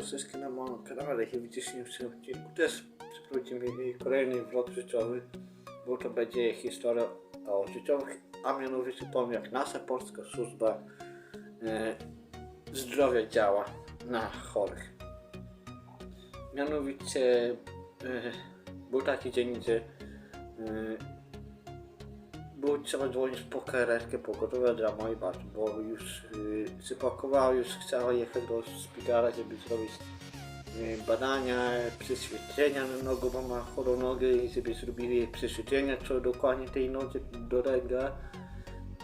wszystkim na moim kanale i w dzisiejszym odcinku też przeprowadzimy kolejny vlog życiowy, bo to będzie historia o życiowych, a mianowicie powiem jak nasza polska służba e, zdrowia działa na chorych. Mianowicie e, był taki dzień, gdzie e, było trzeba dzwonić po karetkę pogotowe dla mojej babci, bo już y, zapakowała, już chciała jechać do szpitala, żeby zrobić y, badania, prześwietlenia na nogę, bo ma chorą nogę i żeby zrobili prześwietlenia, co dokładnie tej nodze dolega.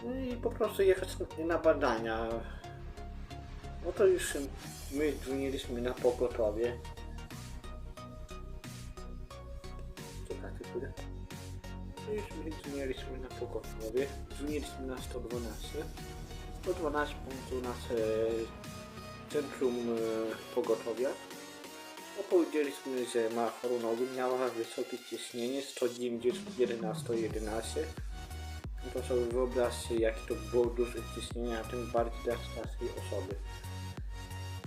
No i po prostu jechać na- badania. No to już my dzwoniliśmy na pogotowie. Czekajcie chwilę. No już my dzwoniliśmy na pogotowie, dzwoniliśmy na 112. 112 punktów nasze centrum e, pogotowia. Opowiedzieliśmy, że ma chorą nogę, miała wysokie ciśnienie 190 na 111. No to sobie wyobraźcie, jakie to było duże ciśnienie, a tym bardziej dla starszej osoby.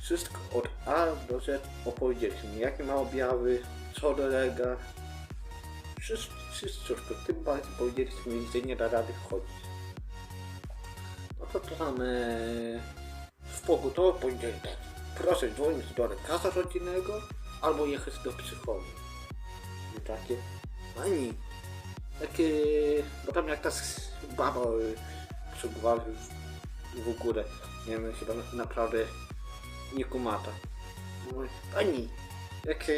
Wszystko od A do Z opowiedzieliśmy, jakie ma objawy, co dolega, wszystko, to tym bardziej powiedzieliśmy, że nie da rady chodzić. No to tam e, w pogotowie powiedzieli tak, proszę dzwonić do lekarza rodzinnego albo jechać do psychologa. I takie, ani, takie, bo tam jak ta baba e, przegwali w ogóle, nie wiem, chyba na- naprawdę nie kumata. Pani, jak e,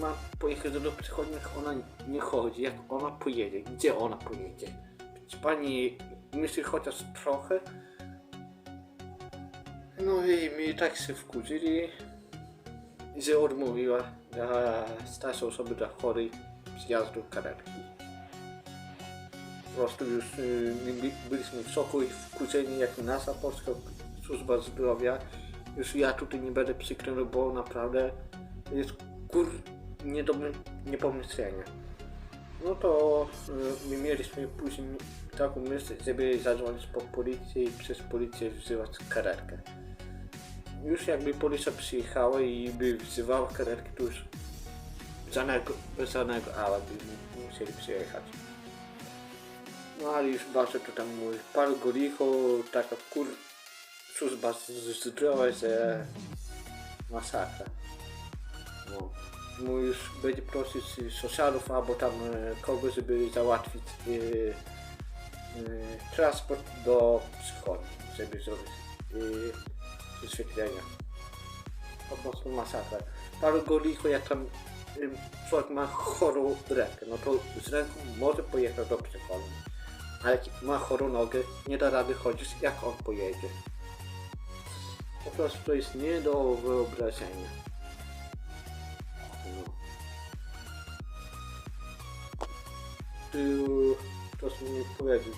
ma pojechać do psychologa, jak ona nie chodzi, jak ona pojedzie, gdzie ona pojedzie? Czy pani myśli chociaż trochę? No i mi tak się wkurzyli, że odmówiła dla starszej osoby, dla chorej przyjazdu karetki. Po prostu już y, by- byliśmy w szoku i wkurzeni, jak nasza polska służba zdrowia. Już ja tutaj nie będę przykrył, bo naprawdę jest kur... nie do nie pomyślenia. No to y, my mieliśmy później taką myśl, żeby zadzwonić po policję i przez policję wzywać karetkę. Już jakby policja przyjechała i by wzywała karetkę, to już żadnego, żadnego ale by mu- musieli przyjechać. No ale już bardzo to tam mówi, pal go licho, taka kur... służba z- z- zdrowia, że masakra. No. Już będzie prosić sąsiadów albo tam e, kogoś, żeby załatwić e, e, transport do psychologa, żeby zrobić e, wyświetlenia. Po prostu masakra. Paru go licho, jak tam em, człowiek ma chorą rękę, no to z ręką może pojechać do psychologa. A jak ma chorą nogę, nie da rady chodzić, jak on pojedzie. Po prostu to jest nie do wyobrażenia. To co mi powiedzieć,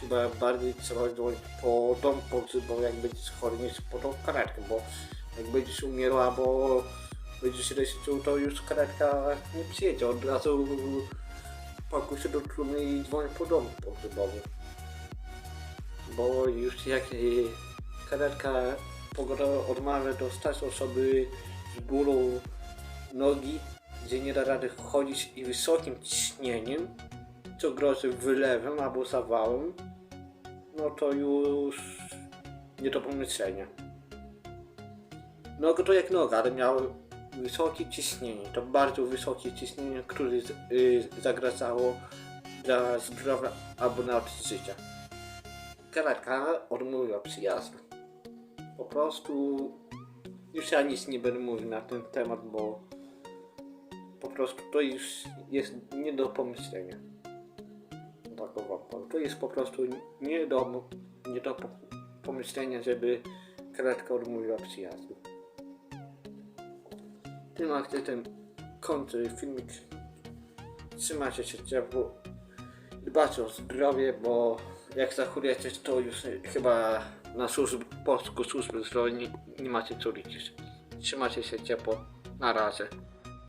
chyba bardziej trzeba dzwonić po dom pogrzebowy, jak będziesz chory, niż po tą karetkę, bo jak będziesz umierał, albo będziesz czuł, to już karetka nie przyjedzie, od razu pakuj się do trumny i dzwoń po dom pogrzebowy. Bo już jak y, karetka pogoda odmawia do starszej osoby z bólą nogi, gdzie nie da rady chodzić i wysokim ciśnieniem, co grozi wylewem albo zawałem, no to już nie do pomyślenia. Noga to jak noga, ale miał wysokie ciśnienie, to bardzo wysokie ciśnienie, które z- y, zagrażało dla zdrowia albo nawet życia. Karetka odmówiła przyjazdu. Po prostu już ja nic nie będę mówił na ten temat, bo po prostu to już jest nie do pomyślenia. To jest po prostu nie do, nie do po- pomyślenia, żeby karetka odmówiła przyjazdu. Tym akcentem kończę filmik. Trzymajcie się ciepło. Dbajcie o zdrowie, bo jak zachorujecie, to już chyba na służb, polską służbę zdrowia nie, nie macie co liczyć. Trzymajcie się ciepło. Na razie.